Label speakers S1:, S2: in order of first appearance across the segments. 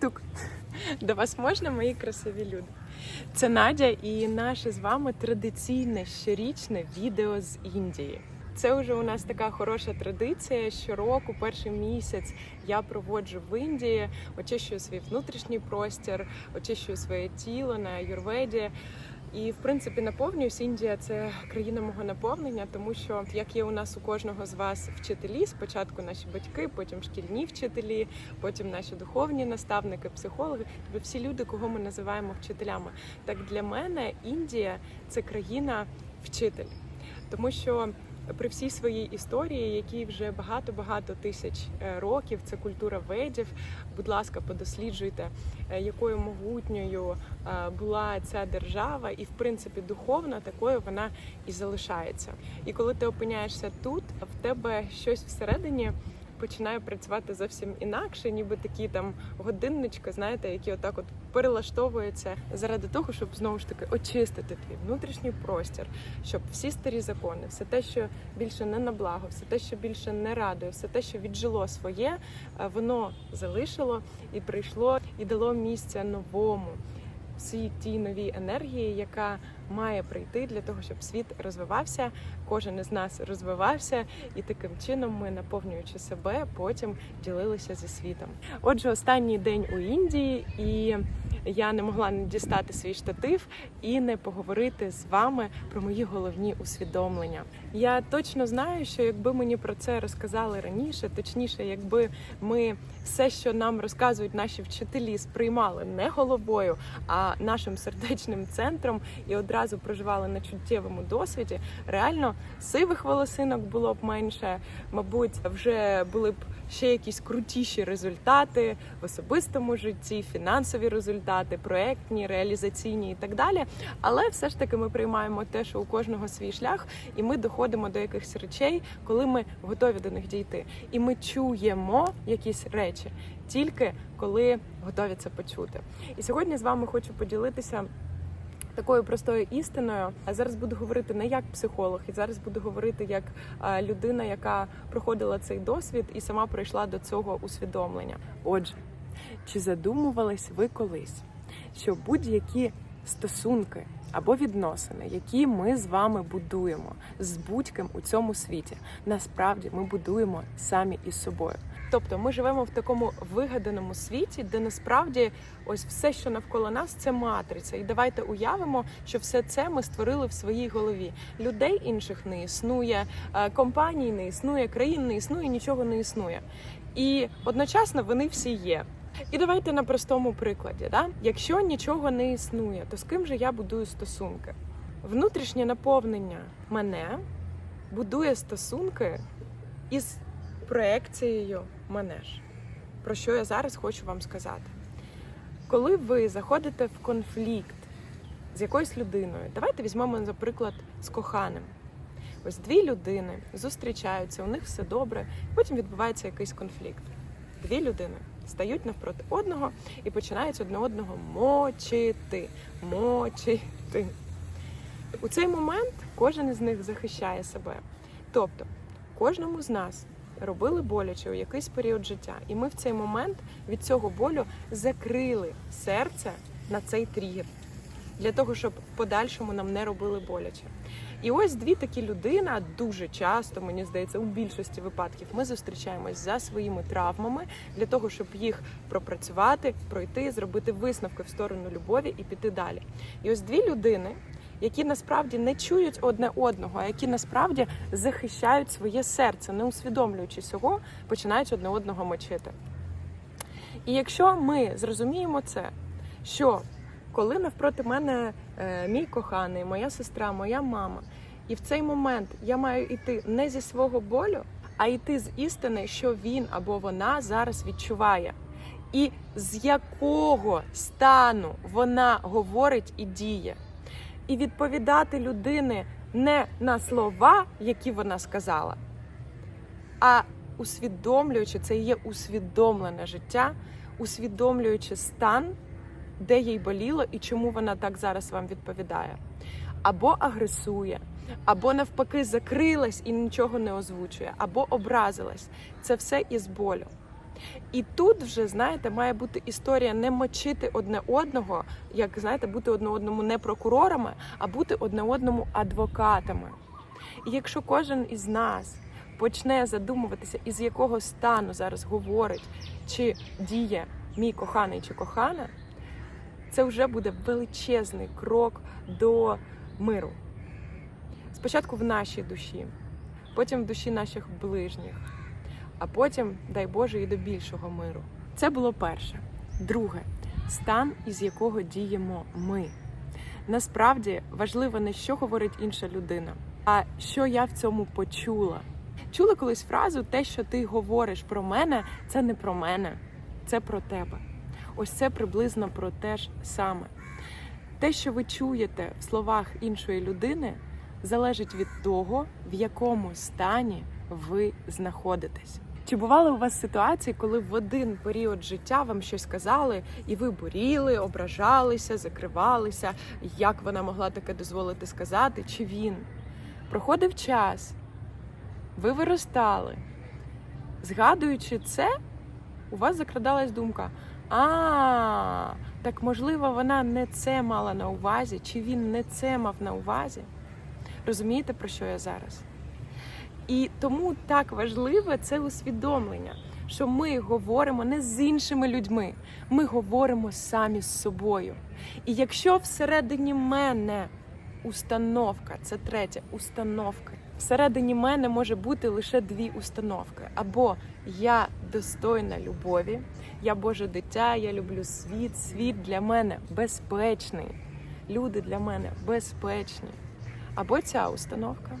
S1: Тук-тук. До вас можна, мої красиві люди. Це Надя і наше з вами традиційне щорічне відео з Індії. Це вже у нас така хороша традиція. Щороку, перший місяць я проводжу в Індії, очищую свій внутрішній простір, очищую своє тіло на юрведі. І в принципі наповнююсь. Індія це країна мого наповнення, тому що як є у нас у кожного з вас вчителі, спочатку наші батьки, потім шкільні вчителі, потім наші духовні наставники, психологи, тобто всі люди, кого ми називаємо вчителями. Так для мене Індія це країна вчитель, тому що. При всій своїй історії, якій вже багато-багато тисяч е, років, це культура ведів. Будь ласка, подосліджуйте, е, якою могутньою е, була ця держава, і в принципі духовно такою вона і залишається. І коли ти опиняєшся тут, в тебе щось всередині. Починає працювати зовсім інакше, ніби такі там годиннички, знаєте, які отак от перелаштовуються заради того, щоб знову ж таки очистити твій внутрішній простір, щоб всі старі закони, все те, що більше не на благо, все те, що більше не радує, все те, що віджило своє, е, воно залишило і прийшло і дало місце новому. Всій тій новій енергії, яка має прийти для того, щоб світ розвивався, кожен із нас розвивався, і таким чином ми, наповнюючи себе, потім ділилися зі світом. Отже, останній день у Індії, і я не могла не дістати свій штатив і не поговорити з вами про мої головні усвідомлення. Я точно знаю, що якби мені про це розказали раніше, точніше, якби ми все, що нам розказують наші вчителі, сприймали не головою, а нашим сердечним центром і одразу проживали на чуттєвому досвіді, реально сивих волосинок було б менше, мабуть, вже були б ще якісь крутіші результати в особистому житті, фінансові результати, проектні, реалізаційні і так далі. Але все ж таки ми приймаємо те, що у кожного свій шлях, і ми доходимо до якихось речей, коли ми готові до них дійти. І ми чуємо якісь речі тільки коли готові це почути. І сьогодні з вами хочу поділитися. Такою простою істиною А зараз буду говорити не як психолог, і зараз буду говорити як людина, яка проходила цей досвід і сама прийшла до цього усвідомлення. Отже, чи задумувались ви колись, що будь-які стосунки або відносини, які ми з вами будуємо з будь-ким у цьому світі, насправді ми будуємо самі із собою. Тобто ми живемо в такому вигаданому світі, де насправді ось все, що навколо нас, це матриця. І давайте уявимо, що все це ми створили в своїй голові. Людей інших не існує, е, компаній не існує, країн не існує, нічого не існує. І одночасно вони всі є. І давайте на простому прикладі. Да? Якщо нічого не існує, то з ким же я будую стосунки? Внутрішнє наповнення мене будує стосунки із проекцією мене ж. Про що я зараз хочу вам сказати. Коли ви заходите в конфлікт з якоюсь людиною, давайте візьмемо, наприклад, з коханим. Ось дві людини зустрічаються, у них все добре, потім відбувається якийсь конфлікт. Дві людини стають навпроти одного і починають одне одного мочити, мочити. У цей момент кожен із них захищає себе. Тобто, кожному з нас робили боляче у якийсь період життя, і ми в цей момент від цього болю закрили серце на цей тригер. Для того, щоб в подальшому нам не робили боляче. І ось дві такі людини дуже часто, мені здається, у більшості випадків ми зустрічаємось за своїми травмами для того, щоб їх пропрацювати, пройти, зробити висновки в сторону любові і піти далі. І ось дві людини, які насправді не чують одне одного, а які насправді захищають своє серце, не усвідомлюючи цього, починають одне одного мочити. І якщо ми зрозуміємо це, що коли навпроти мене е, мій коханий, моя сестра, моя мама, і в цей момент я маю йти не зі свого болю, а йти з істини, що він або вона зараз відчуває, і з якого стану вона говорить і діє, і відповідати людини не на слова, які вона сказала, а усвідомлюючи це є усвідомлене життя, усвідомлюючи стан де їй боліло і чому вона так зараз вам відповідає. Або агресує, або навпаки закрилась і нічого не озвучує, або образилась. Це все із болю. І тут вже, знаєте, має бути історія не мочити одне одного, як знаєте, бути одне одному не прокурорами, а бути одне одному адвокатами. І якщо кожен із нас почне задумуватися, із якого стану зараз говорить, чи діє мій коханий чи кохана, це вже буде величезний крок до миру. Спочатку в нашій душі, потім в душі наших ближніх, а потім, дай Боже, і до більшого миру. Це було перше. Друге стан, із якого діємо ми. Насправді важливо не що говорить інша людина, а що я в цьому почула. Чула колись фразу те, що ти говориш про мене, це не про мене, це про тебе. Ось це приблизно про те ж саме. Те, що ви чуєте в словах іншої людини, залежить від того, в якому стані ви знаходитесь. Чи бували у вас ситуації, коли в один період життя вам щось казали, і ви боріли, ображалися, закривалися? Як вона могла таке дозволити сказати? Чи він? Проходив час, ви виростали. Згадуючи це, у вас закрадалась думка: а, так можливо, вона не це мала на увазі, чи він не це мав на увазі. Розумієте, про що я зараз? І тому так важливе це усвідомлення, що ми говоримо не з іншими людьми, ми говоримо самі з собою. І якщо всередині мене установка, це третя установка, всередині мене може бути лише дві установки: або я достойна любові, я Боже дитя, я люблю світ, світ для мене безпечний, люди для мене безпечні. Або ця установка,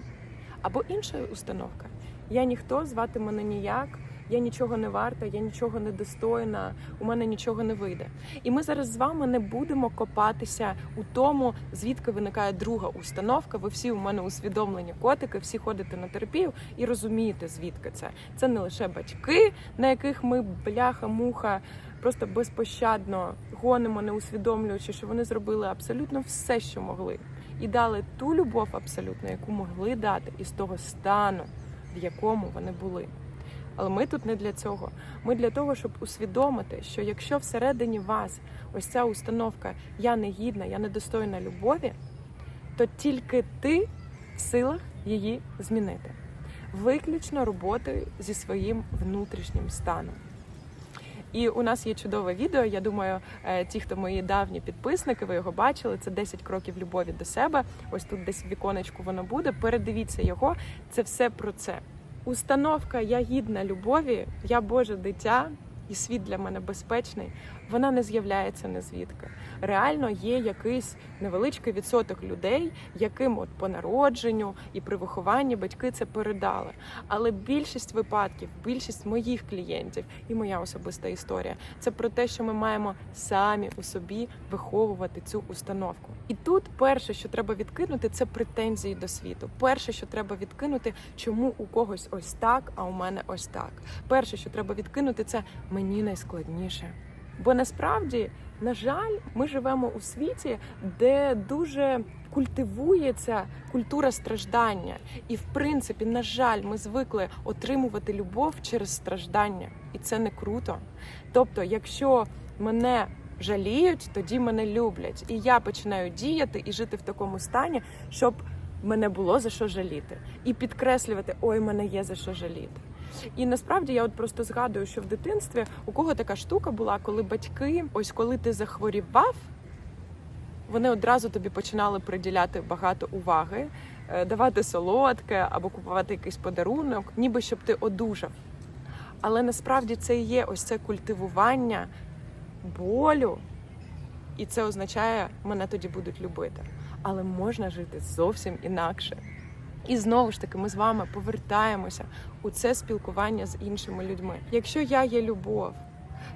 S1: або інша установка. Я ніхто, звати мене ніяк, я нічого не варта, я нічого не достойна, у мене нічого не вийде. І ми зараз з вами не будемо копатися у тому, звідки виникає друга установка. Ви всі у мене усвідомлені котики, всі ходите на терапію і розумієте, звідки це. Це не лише батьки, на яких ми бляха-муха. Просто безпощадно гонимо, не усвідомлюючи, що вони зробили абсолютно все, що могли, і дали ту любов, абсолютно, яку могли дати із того стану, в якому вони були. Але ми тут не для цього. Ми для того, щоб усвідомити, що якщо всередині вас ось ця установка Я не гідна, я недостойна любові, то тільки ти в силах її змінити. Виключно роботою зі своїм внутрішнім станом. І у нас є чудове відео. Я думаю, е, ті, хто мої давні підписники, ви його бачили. Це 10 кроків любові до себе. Ось тут десь в віконечку воно буде. Передивіться його. Це все про це. Установка Я гідна любові, я Боже дитя, і світ для мене безпечний. Вона не з'являється незвідки. Реально є якийсь невеличкий відсоток людей, яким от по народженню і при вихованні батьки це передали. Але більшість випадків, більшість моїх клієнтів і моя особиста історія це про те, що ми маємо самі у собі виховувати цю установку. І тут перше, що треба відкинути, це претензії до світу. Перше, що треба відкинути, чому у когось ось так, а у мене ось так. Перше, що треба відкинути, це мені найскладніше. Бо насправді, на жаль, ми живемо у світі, де дуже культивується культура страждання. І, в принципі, на жаль, ми звикли отримувати любов через страждання, і це не круто. Тобто, якщо мене жаліють, тоді мене люблять, і я починаю діяти і жити в такому стані, щоб мене було за що жаліти, і підкреслювати ой, мене є за що жаліти. І насправді я от просто згадую, що в дитинстві у кого така штука була, коли батьки, ось коли ти захворівав, вони одразу тобі починали приділяти багато уваги, е, давати солодке або купувати якийсь подарунок, ніби щоб ти одужав. Але насправді це і є ось це культивування болю, і це означає, мене тоді будуть любити. Але можна жити зовсім інакше. І знову ж таки, ми з вами повертаємося у це спілкування з іншими людьми. Якщо я є любов,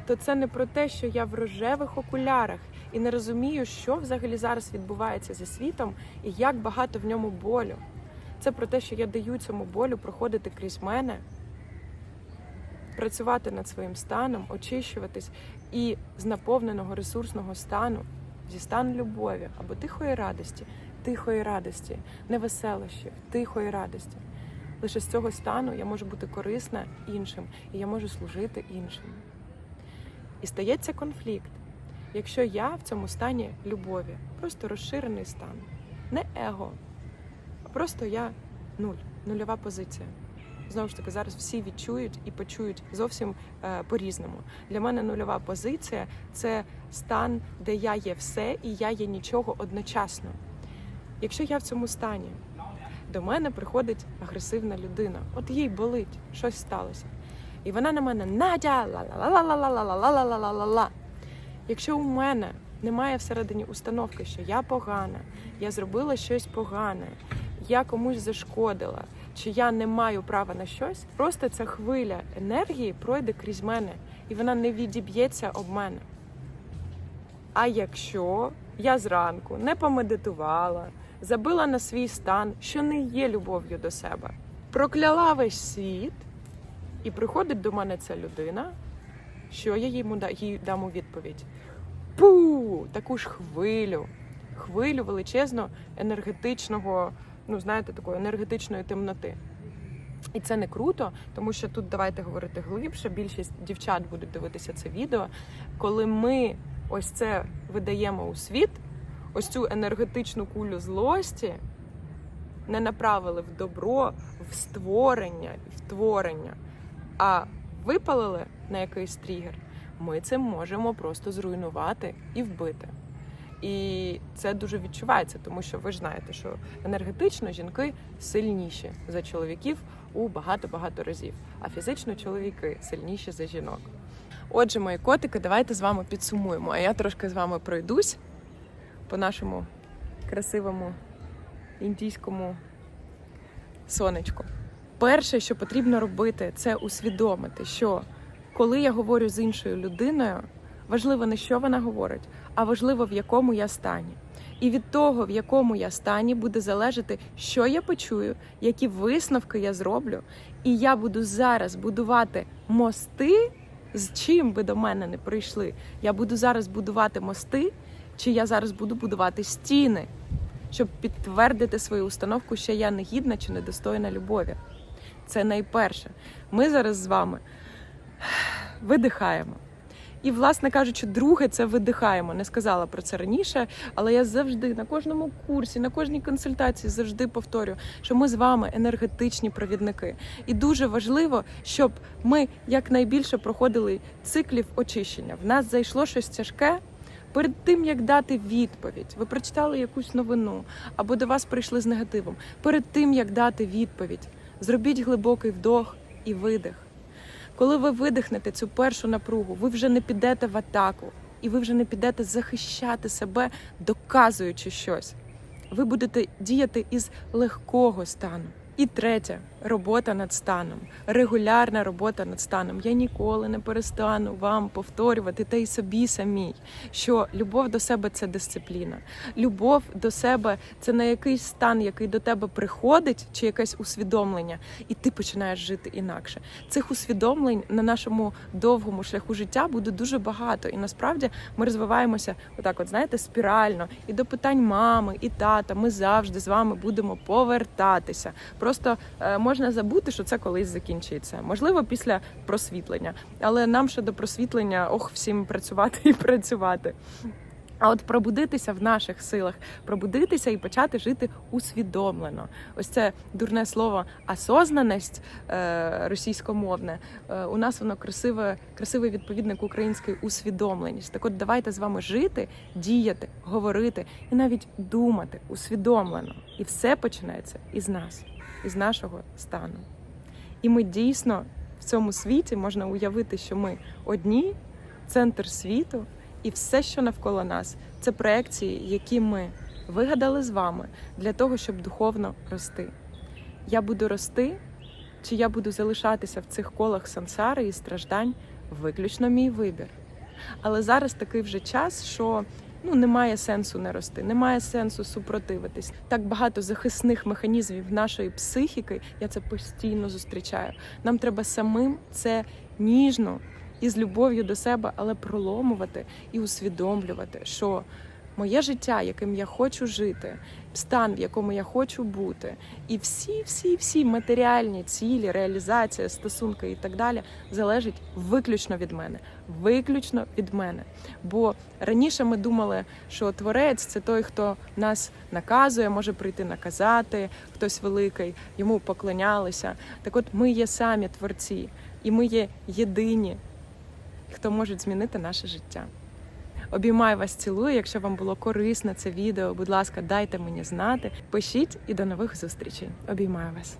S1: то це не про те, що я в рожевих окулярах і не розумію, що взагалі зараз відбувається зі світом і як багато в ньому болю. Це про те, що я даю цьому болю проходити крізь мене, працювати над своїм станом, очищуватись і з наповненого ресурсного стану, зі стану любові або тихої радості, тихої радості, не веселощів, тихої радості. Лише з цього стану я можу бути корисна іншим, і я можу служити іншим. І стається конфлікт. Якщо я в цьому стані любові, просто розширений стан, не его, а просто я нуль, нульова позиція. Знову ж таки, зараз всі відчують і почують зовсім е, по-різному. Для мене нульова позиція це стан, де я є все і я є нічого одночасно. Якщо я в цьому стані, до мене приходить агресивна людина, от їй болить, щось сталося. І вона на мене Надя, ла-ла-ла-ла-ла-ла-ла-ла-ла-ла-ла-ла. Якщо у мене немає всередині установки, що я погана, я зробила щось погане, я комусь зашкодила, чи я не маю права на щось, просто ця хвиля енергії пройде крізь мене, і вона не відіб'ється об мене. А якщо я зранку не помедитувала, забила на свій стан, що не є любов'ю до себе, прокляла весь світ, і приходить до мене ця людина, що я їй дам у відповідь? Пу! Таку ж хвилю, хвилю величезно енергетичного, ну знаєте, такої енергетичної темноти. І це не круто, тому що тут давайте говорити глибше. Більшість дівчат будуть дивитися це відео. Коли ми ось це видаємо у світ, ось цю енергетичну кулю злості не направили в добро, в створення, в творення, а випалили на якийсь тригер, ми це можемо просто зруйнувати і вбити. І це дуже відчувається, тому що ви ж знаєте, що енергетично жінки сильніші за чоловіків у багато-багато разів, а фізично чоловіки сильніші за жінок. Отже, мої котики, давайте з вами підсумуємо. А я трошки з вами пройдусь по нашому красивому індійському сонечку. Перше, що потрібно робити, це усвідомити, що коли я говорю з іншою людиною, важливо не що вона говорить, а важливо в якому я стані. І від того, в якому я стані, буде залежати, що я почую, які висновки я зроблю. І я буду зараз будувати мости, з чим би до мене не прийшли. Я буду зараз будувати мости, чи я зараз буду будувати стіни, щоб підтвердити свою установку, що я не гідна чи недостойна любові. Це найперше. Ми зараз з вами видихаємо. І, власне кажучи, друге, це видихаємо. Не сказала про це раніше, але я завжди на кожному курсі, на кожній консультації завжди повторюю, що ми з вами енергетичні провідники. І дуже важливо, щоб ми якнайбільше проходили циклів очищення. В нас зайшло щось тяжке. Перед тим як дати відповідь, ви прочитали якусь новину або до вас прийшли з негативом. Перед тим як дати відповідь, зробіть глибокий вдох і видих. Коли ви видихнете цю першу напругу, ви вже не підете в атаку, і ви вже не підете захищати себе, доказуючи щось. Ви будете діяти із легкого стану. І третє робота над станом, регулярна робота над станом. Я ніколи не перестану вам повторювати та й собі самій, що любов до себе це дисципліна. Любов до себе це не якийсь стан, який до тебе приходить, чи якесь усвідомлення, і ти починаєш жити інакше. Цих усвідомлень на нашому довгому шляху життя буде дуже багато. І насправді ми розвиваємося отак, от знаєте, спірально. І до питань мами, і тата ми завжди з вами будемо повертатися. Просто е, можна забути, що це колись закінчиться. Можливо, після просвітлення, але нам ще до просвітлення ох, всім працювати і працювати. А от пробудитися в наших силах, пробудитися і почати жити усвідомлено. Ось це дурне слово осознаність е, російськомовне. Е, у нас воно красиве, красивий відповідник української усвідомленість. Так от давайте з вами жити, діяти, говорити і навіть думати усвідомлено. І все починається із нас, із нашого стану. І ми дійсно в цьому світі можна уявити, що ми одні, центр світу. І все, що навколо нас, це проекції, які ми вигадали з вами для того, щоб духовно рости. Я буду рости, чи я буду залишатися в цих колах сансари і страждань виключно мій вибір. Але зараз такий вже час, що ну немає сенсу не рости, немає сенсу супротивитись. Так багато захисних механізмів нашої психіки. Я це постійно зустрічаю. Нам треба самим це ніжно і з любов'ю до себе, але проломувати і усвідомлювати, що моє життя, яким я хочу жити, стан, в якому я хочу бути, і всі, всі, всі матеріальні цілі, реалізація, стосунки і так далі залежить виключно від мене. Виключно від мене. Бо раніше ми думали, що творець це той, хто нас наказує, може прийти наказати, хтось великий, йому поклонялися. Так от ми є самі творці, і ми є єдині, хто можуть змінити наше життя. Обіймаю вас, цілую. Якщо вам було корисно це відео, будь ласка, дайте мені знати. Пишіть і до нових зустрічей. Обіймаю вас.